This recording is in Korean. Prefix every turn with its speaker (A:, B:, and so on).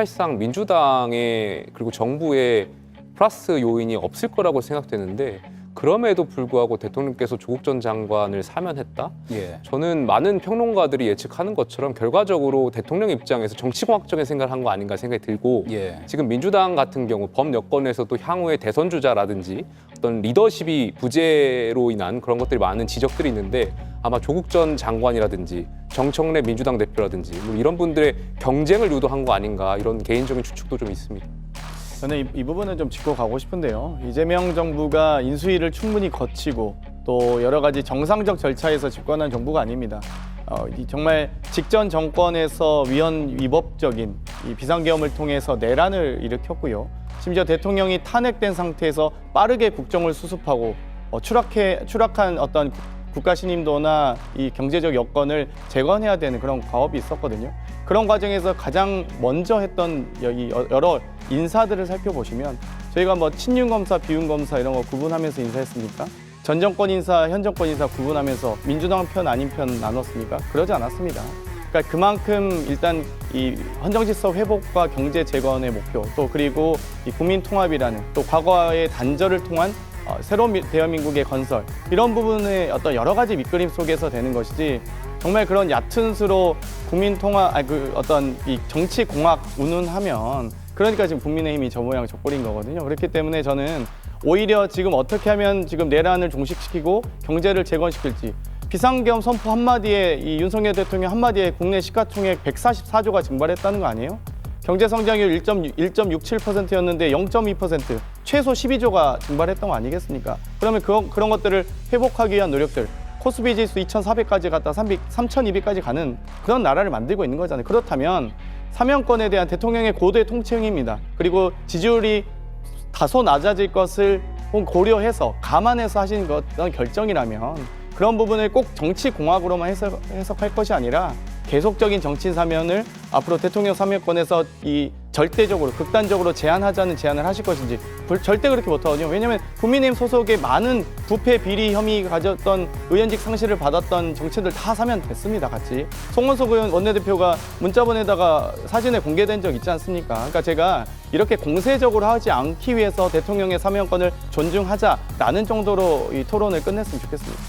A: 사실상 민주당의 그리고 정부의 플러스 요인이 없을 거라고 생각되는데 그럼에도 불구하고 대통령께서 조국 전 장관을 사면했다?
B: 예.
A: 저는 많은 평론가들이 예측하는 것처럼 결과적으로 대통령 입장에서 정치공학적인 생각을 한 거 아닌가 생각이 들고
B: 예.
A: 지금 민주당 같은 경우 범 여권에서도 향후에 대선 주자라든지 어떤 리더십이 부재로 인한 그런 것들이 많은 지적들이 있는데 아마 조국 전 장관이라든지 정청래 민주당 대표라든지 뭐 이런 분들의 경쟁을 유도한 거 아닌가 이런 개인적인 추측도 좀 있습니다.
C: 저는 이, 이 부분은 좀 짚고 가고 싶은데요. 이재명 정부가 인수위를 충분히 거치고 또 여러 가지 정상적 절차에서 집권한 정부가 아닙니다. 어, 이 정말 직전 정권에서 위헌 위법적인 이 비상계엄을 통해서 내란을 일으켰고요. 심지어 대통령이 탄핵된 상태에서 빠르게 국정을 수습하고 어, 추락해 추락한 어떤 국- 국가 신임도나 이 경제적 여건을 재건해야 되는 그런 과업이 있었거든요. 그런 과정에서 가장 먼저 했던 여기 여- 여러 인사들을 살펴보시면 저희가 뭐 친윤 검사, 비윤 검사 이런 거 구분하면서 인사했습니까? 전 정권 인사, 현 정권 인사 구분하면서 민주당 편 아닌 편 나눴습니까? 그러지 않았습니다. 그러니까 그만큼 일단 이 헌정 질서 회복과 경제 재건의 목표 또 그리고 이 국민 통합이라는 또 과거의 단절을 통한 어, 새로운 미- 대한민국의 건설 이런 부분의 어떤 여러 가지 밑그림 속에서 되는 것이지 정말 그런 얕은 수로 국민 통합 아니 그 어떤 이 정치 공학 운운하면 그러니까 지금 국민의힘이 저 모양 저 꼴인 거거든요. 그렇기 때문에 저는 오히려 지금 어떻게 하면 지금 내란을 종식시키고 경제를 재건시킬지 비상계엄 선포 한마디에 이 윤석열 대통령 한마디에 국내 시가총액 144조가 증발했다는 거 아니에요? 경제 성장률 1.67%였는데 0.2% 최소 12조가 증발했던 거 아니겠습니까? 그러면 그, 그런 것들을 회복하기 위한 노력들 코스피 지수 2,400까지 갔다 300, 3,200까지 가는 그런 나라를 만들고 있는 거잖아요. 그렇다면 사면권에 대한 대통령의 고도의 통치 행위입니다. 그리고 지지율이 다소 낮아질 것을 고려해서 감안해서 하신 것 결정이라면 그런 부분을 꼭 정치 공학으로만 해석, 해석할 것이 아니라 계속적인 정치 사면을 앞으로 대통령 사면권에서 이 절대적으로 극단적으로 제한하자는 제안을 하실 것인지 불- 절대 그렇게 못하거든요. 왜냐하면 국민의힘 소속의 많은 부패 비리 혐의 가졌던 의원직 상실을 받았던 정치인들 다 사면 됐습니다. 같이 송원석 의원 원내대표가 문자 보내다가 사진에 공개된 적 있지 않습니까? 그러니까 제가 이렇게 공세적으로 하지 않기 위해서 대통령의 사면권을 존중하자라는 정도로 이 토론을 끝냈으면 좋겠습니다.